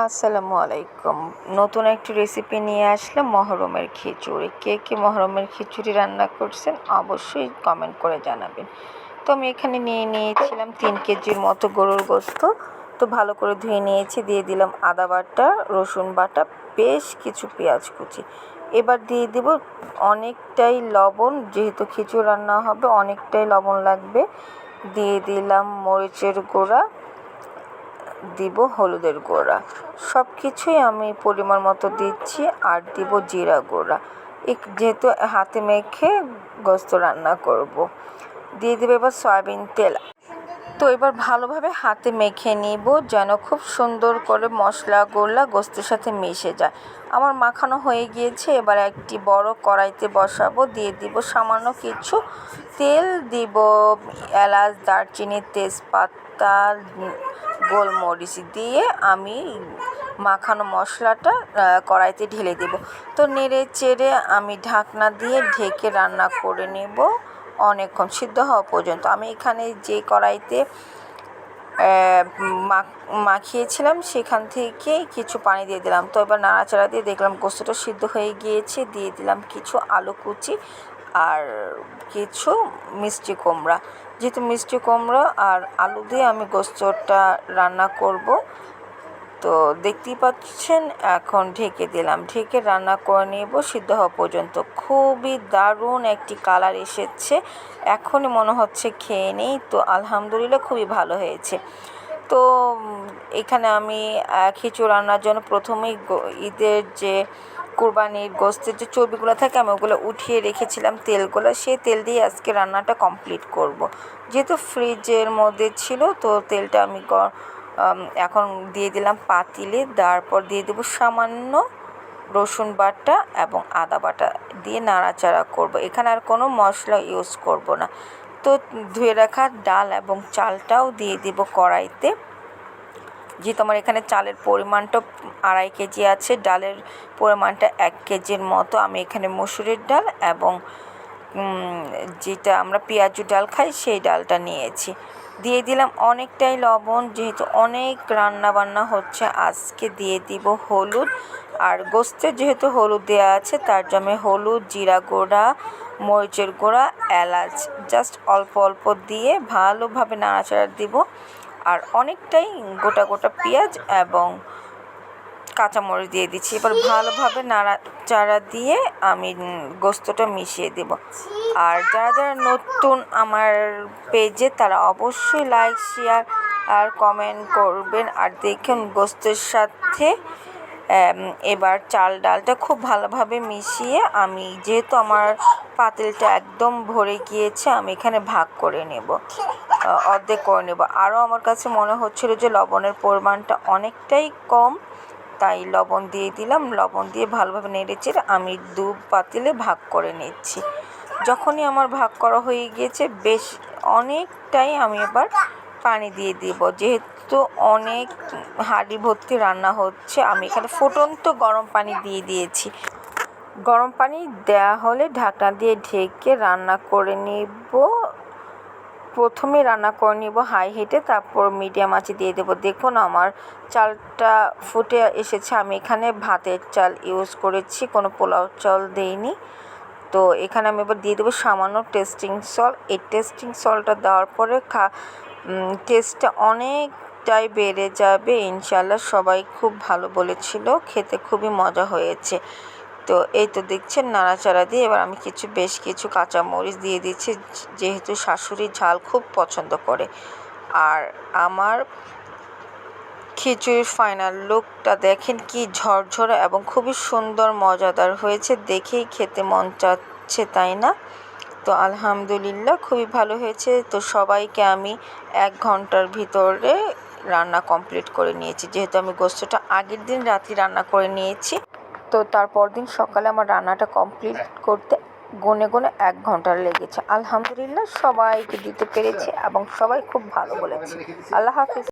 আসসালামু আলাইকুম। নতুন একটি রেসিপি নিয়ে আসলাম, মহরমের খিচুড়ি। কে কে মহরমের খিচুড়ি রান্না করছেন অবশ্যই কমেন্ট করে জানাবেন। তো আমি এখানে নিয়ে নিয়েছিলাম তিন কেজির মতো গরুর গোস্ত। তো ভালো করে ধুয়ে নিয়েছি, দিয়ে দিলাম আদা বাটা, রসুন বাটা, বেশ কিছু পেঁয়াজ কুচি। এবার দিয়ে দেব অনেকটাই লবণ, যেহেতু খিচুড়ি রান্না হবে অনেকটাই লবণ লাগবে। দিয়ে দিলাম মরিচের গুঁড়া দিব হলুদের গুঁড়া। সব কিছুই আমি পরিমাণ মতো দিচ্ছি আর দিব জিরা গুঁড়া। এক, যেহেতু হাতে মেখে গোস্ত রান্না করব। দিয়ে দেবো এবার সয়াবিন তেল। তো এবার ভালোভাবে হাতে মেখে নিব যেন খুব সুন্দর করে মশলাগুলো গোস্তের সাথে মিশে যায়। আমার মাখানো হয়ে গিয়েছে, এবার একটি বড় কড়াইতে বসাবো। দিয়ে দিব সামান্য কিছু তেল, দিব এলাচ, দারচিনি, তেজপাতা গোলমরিচ দিয়ে আমি মাখানো মশলাটা কড়াইতে ঢেলে দেব। তো নেড়ে চেড়ে আমি ঢাকনা দিয়ে ঢেকে রান্না করে নেব। অনেকক্ষণ সিদ্ধ হওয়া পর্যন্ত। আমি এখানে যে কড়াইতে মাখিয়েছিলাম, সেখান থেকে কিছু পানি দিয়ে দিলাম। তো এবার নাড়াচাড়া দিয়ে দেখলাম গোস্তটা সিদ্ধ হয়ে গিয়েছে। দিয়ে দিলাম কিছু আলু কুচি আর কিছু মিষ্টি কুমড়া। যেহেতু মিষ্টি কুমড়ো আর আলু দিয়ে আমি গোস্তটা রান্না করব, তো দেখতেই পাচ্ছেন এখন ঢেকে দিলাম। ঢেকে রান্না করে নেব, সিদ্ধ হওয়া পর্যন্ত। খুবই দারুণ একটি কালার এসেছে। এখনই মনে হচ্ছে খেয়ে নেই, তো আলহামদুলিল্লাহ খুবই ভালো হয়েছে। তো এখানে আমি খিচুড়ি রান্নার জন্য প্রথমেই ঈদের যে কোরবানির গোস্তের যে চর্বিগুলো থাকে, আমি ওগুলো উঠিয়ে রেখেছিলাম তেলগুলো সেই তেল দিয়ে আজকে রান্নাটা কমপ্লিট করব। যেহেতু ফ্রিজের মধ্যে ছিল, তো তেলটা আমি এখন দিয়ে দিলাম পাতিলে তারপর দিয়ে দেবো সামান্য রসুন বাটা এবং আদা বাটা দিয়ে নাড়াচাড়া করব। এখানে আর কোনো মশলা ইউজ করব না তো ধুয়ে রাখা ডাল এবং চালটাও দিয়ে দেব কড়াইতে। যেহেতু আমার এখানে চালের পরিমাণটা আড়াই কেজি আছে, ডালের পরিমাণটা এক কেজির মতো। আমি এখানে মসুরের ডাল এবং যেটা আমরা পেঁয়াজু ডাল খাই, সেই ডালটা নিয়েছি। দিয়ে দিলাম অনেকটাই লবণ, যেহেতু অনেক রান্না বান্না হচ্ছে, আজকে দিয়ে দিব হলুদ। আর গোস্তে যেহেতু হলুদ দেওয়া আছে, তার জন্য হলুদ, জিরা গুঁড়া, মরিচের গুঁড়া, এলাচ, জাস্ট অল্প অল্প দিয়ে ভালোভাবে নাড়াচাড়া দিব। আর অনেকটাই গোটা গোটা পেঁয়াজ এবং কাঁচামরিচ দিয়ে দিচ্ছি। এবার ভালোভাবে নাড়াচাড়া দিয়ে আমি গোস্তটা মিশিয়ে দেব। আর যারা যারা নতুন আমার পেজে, তারা অবশ্যই লাইক শেয়ার আর কমেন্ট করবেন। আর দেখুন গোস্তের সাথে এবার চাল ডালটা খুব ভালোভাবে মিশিয়ে আমি যেহেতু আমার পাতিলটা একদম ভরে গিয়েছে, আমি এখানে ভাগ করে নেব। অর্ধেক করে নেব। আরও আমার কাছে মনে হচ্ছিল যে লবণের পরিমাণটা অনেকটাই কম। তাই লবণ দিয়ে দিলাম। লবণ দিয়ে ভালোভাবে নেড়েচেড়ে আমি দু পাতিলে ভাগ করে নিচ্ছি। যখনই আমার ভাগ করা হয়ে গিয়েছে, বেশ অনেকটাই আমি এবার পানি দিয়ে দিব। যেহেতু অনেক হাঁড়ি ভর্তি রান্না হচ্ছে, আমি এখানে ফুটন্ত গরম পানি দিয়ে দিয়েছি। গরম পানি দেওয়া হলে ঢাকনা দিয়ে ঢেকে রান্না করে নিব। প্রথমে রান্না করে নিব হাই হিটে, তারপর মিডিয়াম আঁচে দিয়ে দেবো। দেখুন আমার চালটা ফুটে এসেছে। আমি এখানে ভাতের চাল ইউজ করেছি, কোনো পোলাও চাল দেইনি। তো এখানে আমি এবার দিয়ে দেবো সামান্য টেস্টিং সল এই টেস্টিং সলটা দেওয়ার পরে খা টেস্টটা অনেকটাই বেড়ে যাবে। ইনশাল্লাহ সবাই খুব ভালো বলেছিল, খেতে খুবই মজা হয়েছে। তো এই তো দেখছেন নাড়াচাড়া দিয়ে এবার আমি কিছু, বেশ কিছু কাঁচামরিচ দিয়ে দিচ্ছি, যেহেতু শাশুড়ি ঝাল খুব পছন্দ করে। আর আমার খিচুড়ির ফাইনাল লুকটা দেখেন কি ঝরঝরে এবং খুবই সুন্দর, মজাদার হয়েছে, দেখেই খেতে মন চাচ্ছে, তাই না? তো আলহামদুলিল্লাহ খুবই ভালো হয়েছে। তো সবাইকে আমি এক ঘণ্টার ভিতরে রান্না কমপ্লিট করে নিয়েছি, যেহেতু আমি গোস্তটা আগের দিন রাত্রি রান্না করে নিয়েছি। তো তারপর দিন সকালে আমার রান্নাটা কমপ্লিট করতে গুনে গুনে এক ঘণ্টা লেগেছে। আলহামদুলিল্লাহ সবাইকে দিতে পেরেছি এবং সবাই খুব ভালো বলেছে। আল্লাহ হাফিজ।